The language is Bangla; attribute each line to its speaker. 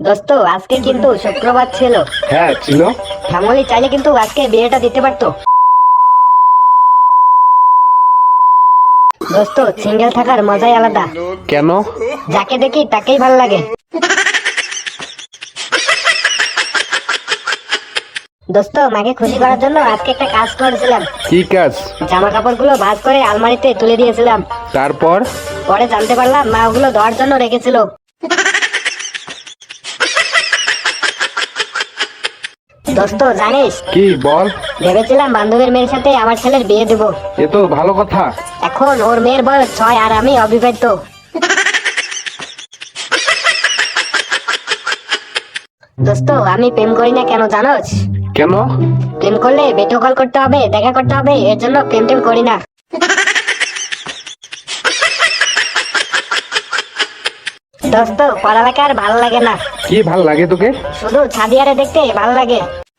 Speaker 1: দোস্ত আজকে কিন্তু শুক্রবার ছিল।
Speaker 2: হ্যাঁ ছিল
Speaker 1: ফ্যামিলি চাইলে কিন্তু আজকে বিয়েটা দিতে পারতো। দোস্ত সিঙ্গেল থাকার মজাই আলাদা।
Speaker 2: কেন?
Speaker 1: যাকে দেখি তাকেই ভালো লাগে। দোস্ত মাকে খুশি করার জন্য আজকে একটা কাজ করেছিলাম।
Speaker 2: কি কাজ?
Speaker 1: জামা কাপড়গুলো ভাঁজ করে আলমারিতে তুলে দিয়েছিলাম।
Speaker 2: তারপর?
Speaker 1: পরে জানতে পারলাম মা ওগুলো দেওয়ার জন্য রেখেছিল। দোস্ত জানিস?
Speaker 2: কি বল।
Speaker 1: ভেবেছিলাম বান্ধবীর মেয়ের সাথে আমার ছেলের বিয়ে দেব।
Speaker 2: এ তো ভালো কথা।
Speaker 1: এখন ওর মেয়ের বয়স ছয় আর আমি অবিবাহিত। দোস্ত আমি প্রেম করি না কেন জানোস?
Speaker 2: কেন?
Speaker 1: প্রেম করলে ভিডিও কল করতে হবে দেখা করতে হবে এর জন্য প্রেম টেম করি না। দোস্ত পড়ালেখা আর ভালো লাগে না।
Speaker 2: কি ভালো লাগে তোকে?
Speaker 1: শুধু ছাদিয়ারে দেখতে ভালো লাগে।